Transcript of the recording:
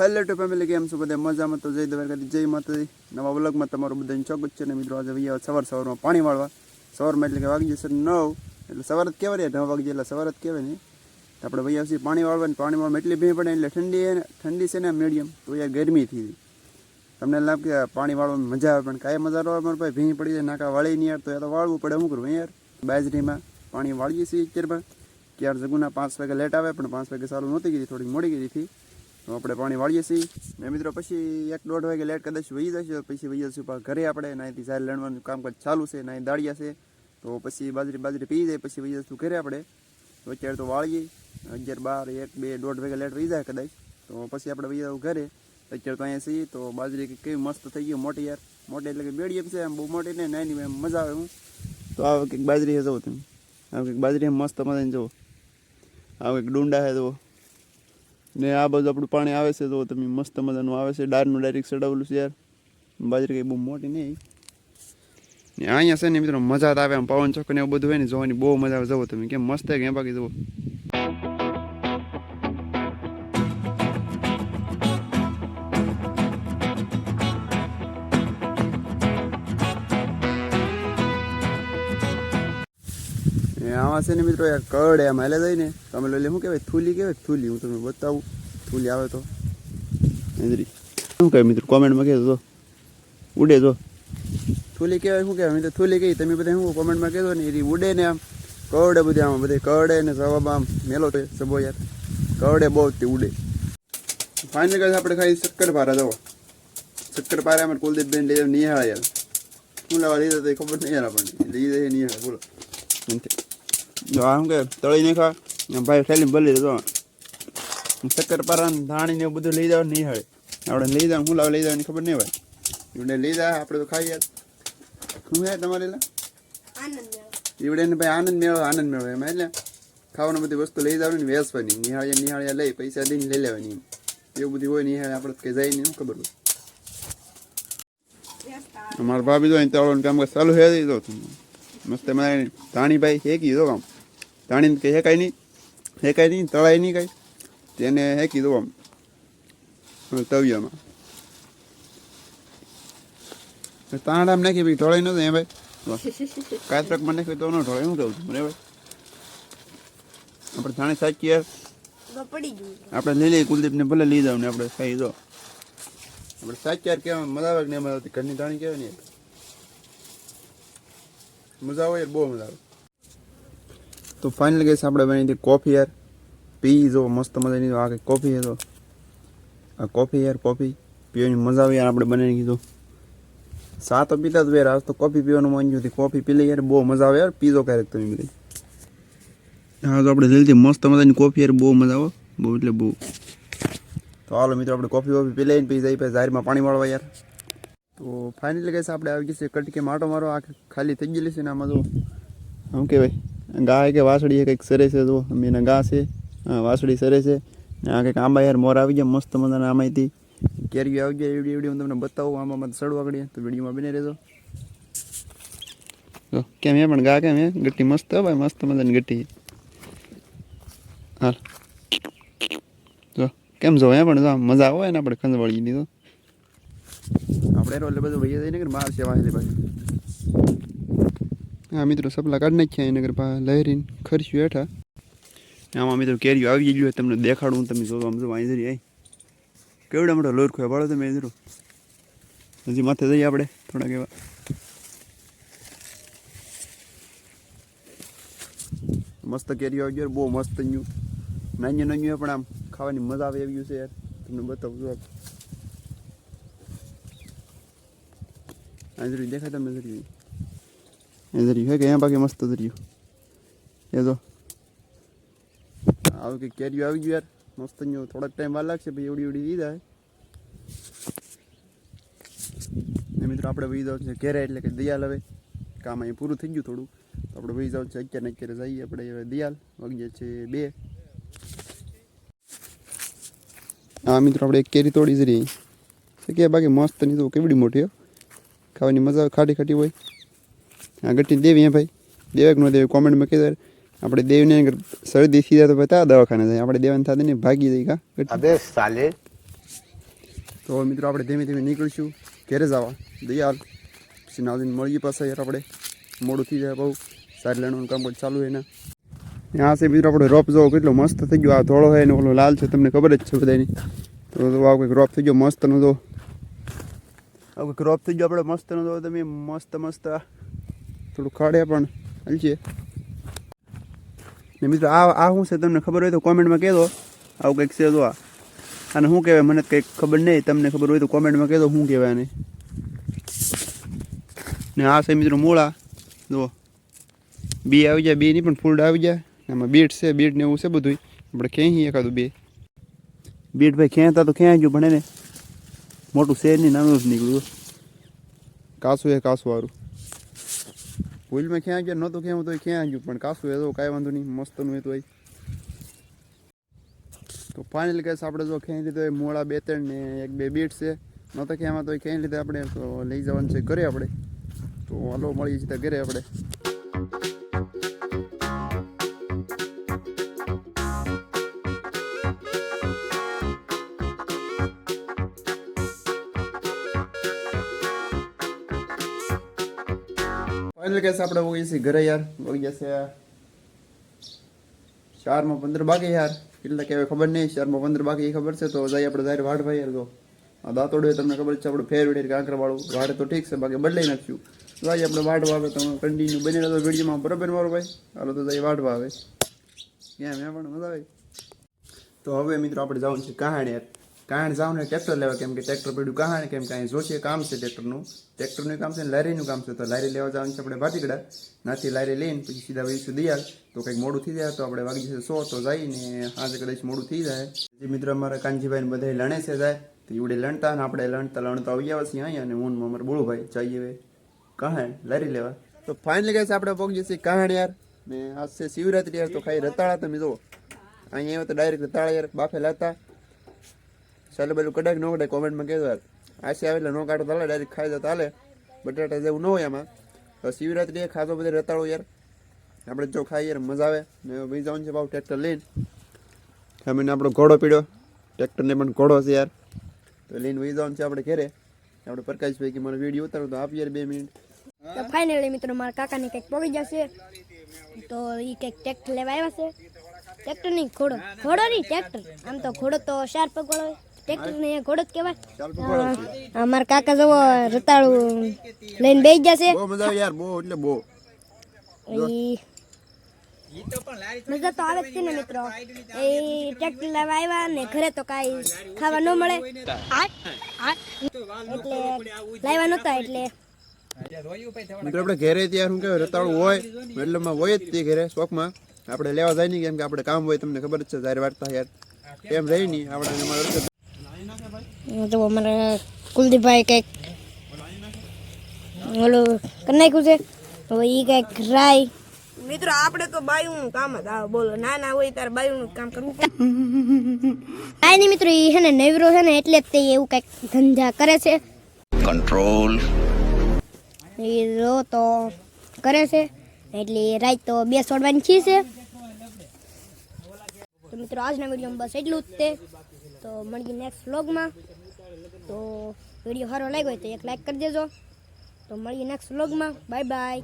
Hello two family કેમ છો બધા મજામાં તો જય દ્વારકાથી જય માતાજી. નવા વ્લોગમાં તમારું બધાને ચોક્કસ છે ને મિત્રો, આજે વૈયા સવાર સવારમાં પાણી વાળવા. સવારમાં એટલે કે વાગી જશે નવ, એટલે સવાર જ કહેવાય ને, નવ વાગી એટલે સવાર જ કહેવાય ને. આપણે વૈયા સુધી પાણી વાળવા ને, પાણી વાળવા એટલી ભીડ પડે એટલે ઠંડી ઠંડી છે ને મીડિયમ તો યાર ગરમી થઈ તમને લાગે કે પાણી વાળવાની મજા આવે, પણ કાંઈ મજા આવે મારા ભાઈ ભીણ પડી જાય, નાકા વાળી નહીં યાર, તો યાર તો વાળવું પડે, શું કરવું યાર? બાજરીમાં પાણી વાળીએ છીએ અત્યારમાં ક્યાર જગુના પાંચ વાગે લેટ આવે, પણ પાંચ વાગે સારું નહોતી કીધી થોડીક મોડી ગઈ હતી. આપણે પાણી વાળીએ છીએ. ને મિત્રો પછી એક દોઢ વાગે લેટ કદાચ વહી જશે, પછી વહી જશે ઘરે આપણે. નાહીથી ઝાર કામ કામકાજ ચાલુ છે નાહી દાળિયા છે. તો પછી બાજરી બાજરી પી જાય, પછી વહી જશું ઘરે આપણે. તો અત્યારે તો વાળીએ. અગિયાર બાર, એક, બે, દોઢ વાગે લેટ વહી જાય કદાચ. તો પછી આપણે વહી જવું ઘરે. અત્યારે તો અહીંયા છીએ, તો બાજરી કેવી મસ્ત થઈ ગઈ મોટી યાર. મોટી એટલે કે બેડી એમ છે, આમ બહુ મોટી ને નાની એમ મજા આવે હું તો આ કંઈક બાજરી જુઓ તમે. આ કંઈક બાજરી મસ્ત મજાને જુઓ. આ કંઈક ડુંડા છે જુઓ. ને આ બધું આપણું પાણી આવે છે, તો તમે મસ્ત મજાનું આવે છે. ડારનું ડાયરેક્ટ ચડાવેલું છે યાર. બાજરી કંઈ બહુ મોટી નહીં. ને અહીંયા છે ને મિત્રો મજા જ આવે આમ પવન ચોક ને એવું બધું હોય ને જોવાની બહુ મજા આવે. જવો તમે કેમ મસ્ત કે બાકી જુઓ. એ આવા છે ને મિત્રો યાર કડ એમ હાલે જાય ને તમે લો શું કહેવાય? થૂલી કહેવાય? થૂલી, હું તમને બતાવું. થૂલી આવે તો. એંદરી શું કહે મિત્રો? કોમેન્ટમાં કહેજો. ઉડે જો. થૂલી કહેવાય શું કહેવાય? મિત્રો થૂલી કહી તમે બધા શું કોમેન્ટમાં કહેજો ને એ ઉડે ને આમ. કવડે બધે આમ, બધે કવડે ને સવાબ આમ મેલો તો સબો યાર. કવડે બહુ તે ઉડે. ફાઇનલ કહે આપણે ખાઈ શક્કર પારા જવો શક્કર પારા અમે કુલદીપ બેન લઈ નિહાળા યાર શું લેવા લીધા તો ખબર નહીં યાર આપણને. લઈ જાય નિહાળા બોલો. એમથી. જો આ કે તળી નાખા ભાઈ થેલી ભલી લીધો શક્કર પારા ધાણી ને બધું લઈ જાવ નહીં હળે. આપણે લઈ જાવ હું લાવ લઈ જવાની ખબર નહીં ભાઈ એવડે લઈ જાય આપણે તો ખાઈ યાર શું હે તમારે એવડે ને ભાઈ આનંદ મેળવો આનંદ મેળવે એમાં. એટલે ખાવાની બધી વસ્તુ લઈ જવાની ને વેચવાની નિહાળ્યા નિહાળ્યા લઈ પૈસા દઈને લઈ લેવાની એવું બધું હોય નિહાળે આપણે તો કઈ જાય નહીં ખબર હોય. અમારા ભાભી તો અહીં તળવાનું કામ ચાલુ હે દીધો મસ્ત મારે ધાણીભાઈ શેકી દો આમ. ધાણીને કંઈ હેકાય નહીં હેકાય નહીં તળાય નહીં કાંઈ. તેને શેકી દો આમ તવિયામાં તાણામ નાખી ભાઈ ઢોળાઈ નતો એ ભાઈ. કાતરકમાં નાખ્યું તો ન ઢોળાય શું કહું છું બરાબર? આપણે ધાણી સાચી યાર. પડી ગયું આપણે લઈ લઈએ કુલદીપને ભલે લઈ જાવ ને આપણે ખાઈ દો આપણે સાચી યાર કહેવાય મજા આવે ને મજા ઘરની ધાણી કહેવાય ને મજા આવે બહુ મજા આવે. તો ફાઇનલ ગેસ આપણે બની હતી કોફી યાર. પી જો, મસ્ત મજાની આ કંઈક કોફી છે તો. આ કોફી યાર કોફી પીવાની મજા આવે યાર આપણે બનાવી કીધું. સા તો પીતા જ યાર આજ તો કોફી પીવાનું મન ગયું કોફી પી લઈ યાર, બહુ મજા આવે યાર. પીજો ક્યારેક તમે બધી. હા, તો આપણે જલ્દી મસ્ત મજાની કોફી યાર, બહુ મજા આવે. બહુ એટલે બહુ. તો હાલો મિત્રો, આપણે કોફી વોફી પી લઈને પી જઈ પછી જાહેરમાં પાણી વાળવા યાર. તો ફાઇનલી કહીશ આપણે આવી ગઈ છે કટકે, માટો મારો આ ખાલી થઈ ગયેલી છે ને આમાં જો, શું કહેવાય? ગાય કે વાસળી કંઈક સરે છે જો, અમે એના ગા છે. હા, વાસળી સરે છે. આ કંઈક આંબા યાર મોર આવી ગયા, મસ્ત મજાના આમાંથી કેરીઓ આવી ગયા એવડી એવડી હું તમને બતાવું, આમાં સડવા આગળ તો વિડીયોમાં બને રહેજો. તો કેમ એ પણ ગા કેમ એ ગટ્ટી મસ્ત હે ભાઈ, મસ્ત મજાની ગટ્ટી. હાલ. જો, કેમ જો એ પણ મજા આવે ને આપણે ખંજવાળી દીધો આપણે એટલે બધું ભાઈ જઈને કે માર છે એટલે પાછી. હા, મિત્રો, સપલા કાઢી નાખ્યા એને પા લહેરીને ખર્ચ્યું હેઠા. આમાં મિત્રો કેરીઓ આવી ગયું તમને દેખાડું તમે જો આમ જો અહીં આવી કેવડા મોટો લોર ખોયા પાડો તમે મિત્રો હજી માથે જઈએ આપણે, થોડાક એવા. મસ્ત કેરીઓ આવી ગયો બહુ મસ્ત થયું નાન્યું નાન્યું પણ આમ ખાવાની મજા આવે એવી છે યાર. તમને બતાવું જો આ જરી દેખાય તમે જરી એ જરી હે કે અહીંયા બાકી મસ્ત જર્યું એ જો આવું કે કેરીઓ આવી ગયું યાર મસ્ત થયું થોડાક ટાઈમ વાર લાગશે પછી એવડી એવડી દી જાય ને મિત્રો આપણે વહી જાવ છે ઘેરે એટલે કે દિયાલ હવે કામ અહીં પૂરું થઈ ગયું થોડું તો આપણે વહી જાવ છે અત્યારે અત્યારે જઈએ આપણે હવે દયાલ વાગ્યા છે બે હા મિત્રો આપણે એક કેરી તોડી જ રહી કે બાકી મસ્ત નહીં તો કેવડી મોટી ખાવાની મજા આવે ખાટી ખાટી હોય. આ ગટી દેવી હે ભાઈ. દેવે કે ન દેવી કોમેન્ટમાં કહેતા આપણે દેવને શરદી થઈ જાય તો બતા દવાખાને જાય. આપણે દેવાને થાતે ને ભાગી જઈ કા અબે સાલે. તો મિત્રો આપણે ધીમે ધીમે નીકળીશું. ઘેરે જવા. દયા પછી નાદીને મળીએ પાસે યાર આપણે. મોડું થઈ જાય બહુ. સારી લેણું કામ ચાલુ એના આ છે મિત્રો આપણે રોપ જોવો કેટલો મસ્ત થઈ ગયો. આ ધોળો હોય ને ઓલો લાલ છે તમને ખબર જ છે બધાની તો આવો કંઈક રોપ થઈ ગયો મસ્ત તો આવો ક્રોપ રોપ થઈ ગયો, આપણે મસ્તનો તો તમે મસ્ત મસ્ત થોડું ખાડે પણ હલશે. ને મિત્રો, આ આ શું છે? તમને ખબર હોય તો કોમેન્ટમાં કહેજો. આવું કંઈક છે તો આ. અને શું કહેવાય? મને કંઈક ખબર નહીં. તમને ખબર હોય તો કોમેન્ટમાં કહેજો શું કહેવાય આને ને આ છે મિત્રો મૂળા. જુઓ. બી આવી જાય, બીની પણ ફૂલ આવી જાય. એમાં બીટ છે બીટ ને એવું છે બધું આપણે ખેંચી એકાદું બે. બીટ ભાઈ ખેંચતા તો ખેંચ્યું પણ એને મોટું શેર નહીં, નાનું જ નીકળ્યું કાસું એ કાસું વાળું ભૂલમાં ક્યાં ગયા? નહોતું ક્યાં તો ક્યાં ગયું, પણ કાસું એ તો કાંઈ વાંધો નહીં, મસ્તનું એ તો તો ફાઇનલ કેસ આપણે જો ખેંચી લીધો મોળા બે ત્રણ ને એક બે બીટ છે. નહોતા ક્યાંમાં તો ખેંચી લીધા આપણે, તો લઈ જવાનું છે ઘરે આપણે. તો હાલો મળી જતા ઘરે આપણે. ફાઇનલ કેસ આપણે વગી છીએ ઘરે યાર વગી જશે ચારમાં પંદર બાકી યાર. એટલે કે ખબર નહીં, ચારમાં પંદર બાકી એ ખબર છે, તો જાય આપણે જાહેર વાડ ભાઈ યાર તો આ દાંતોડે તમને ખબર છે, આપણે ફેર ઉડે કાંકરા વાળું વાડ તો ઠીક છે, બાકી બદલાઈ નાખ્યું. જાય આપણે વાડ વાવે, તો કન્ટિન્યુ બની રહ્યો વિડીયોમાં. બરાબર મારો ભાઈ? હાલો તો જાય વાડ વાવે. ક્યાં મેં પણ મજા આવે. તો હવે મિત્રો આપણે જવાનું છે કહાણી યાર. કહાણ ને ટ્રેક્ટર લેવા કેમ કે ટ્રેક્ટર પડ્યું કહાણ, કેમ કે અહીં જોશે કામ છે ટ્રેક્ટરનું ટ્રેક્ટરનું કામ છે ને લારીનું કામ છે, તો લારી લેવા જવાનું છે આપણે ભાટીકડા નાથી લારી લઈને પછી સીધા વહીશું દયાલ તો કંઈક મોડું થઈ જાય તો આપણે વાગી જશે સો, તો જઈને આજે કદાચ મોડું થઈ જાય. પછી મિત્રો અમારા કાનજીભાઈને બધા લણે છે જાય તો એવડે લણતા ને આપણે લણતા લણતા આવી આવ્યા છીએ અહીંયા અને હું અમારે બોળુભાઈ જઈએ કહાણ, લારી લેવા. તો ફાઇનલી છે આપણે પહોંચી છીએ કહાણ યાર. ને આજ છે શિવરાત્રી યાર, તો ખાઈ રતાળા તમે જુઓ. અહીંયા તો ડાયરેક્ટ રતાળા યાર બાફે લાતા ચાલો બધું કડાક ન કડાક કોમેન્ટમાં કહેતો યાર. આશે આવે એટલે નો કાઢો તાલે, ડાયરેક્ટ ખાઈ જતા હાલે બટાટા જેવું ન હોય એમાં તો એ ખાધો બધે રતાળો યાર. આપણે જો ખાઈએ યાર, મજા આવે. ને ભાઈ જવાનું છે ભાવ ટ્રેક્ટર લઈને. અમે આપણો ઘોડો પીડ્યો. ટ્રેક્ટરને પણ ઘોડો છે યાર. તો લઈને વહી જવાનું છે આપણે ઘરે. આપણે પ્રકાશભાઈ કે મને વીડિયો ઉતારો તો આપીએ બે મિનિટ તો ફાઇનલી મિત્રો, મારા કાકાને કંઈક પડી જશે. તો એ કંઈક ટ્રેક્ટર લેવા આવ્યા છે. ટ્રેક્ટર નહીં, ઘોડો. ઘોડો નહીં ટ્રેક્ટર આમ તો ઘોડો તો ચાર પગ વાળો હોય. ટ્રેક્ટર ને ઘોડો જ કહેવાય. અમારા કાકા જવો રતાળું લઈને બેસી જશે બહુ મજા યાર બહુ એટલે બહુ. મજા તો આવે છે ને મિત્રો. એ ટ્રેક્ટર લેવા આવ્યા ને ઘરે તો કાંઈ ખાવા ન મળે. એટલે લાવ્યા નહોતા એટલે. આપણે ઘરે ત્યાં શું કહેવાય રતાળું હોય એટલે હોય જ તે ઘરે શોખમાં. આપણે લેવા જાય નહીં કેમ કે આપણે કામ હોય તમને ખબર જ છે જ્યારે વાર્તા યાર. એમ રહી નહીં આપણે તો અમારા કુલદીપભાઈ કંઈક ઓલું કરી નાખ્યું છે. હવે એ કંઈક રાય. મિત્રો આપણે તો બાયુનું કામ જ આવે બોલો નાના હોય ત્યારે બાયુનું કામ કરવું. કાંઈ નહીં મિત્રો એ છે ને નવરો છે ને એટલે જ તે એવું કંઈક ધંધા કરે છે. કંટ્રોલ એ રો તો કરે છે એટલે રાત તો બે છોડવાની છી છે. તો મિત્રો આજના વિડીયોમાં બસ એટલું જ તે. તો મળીએ નેક્સ્ટ વ્લોગમાં તો વીડિયો સારો લાગ્યો હોય તો એક લાઈક કરી દેજો. તો મળીએ નેક્સ્ટ વ્લોગમાં બાય બાય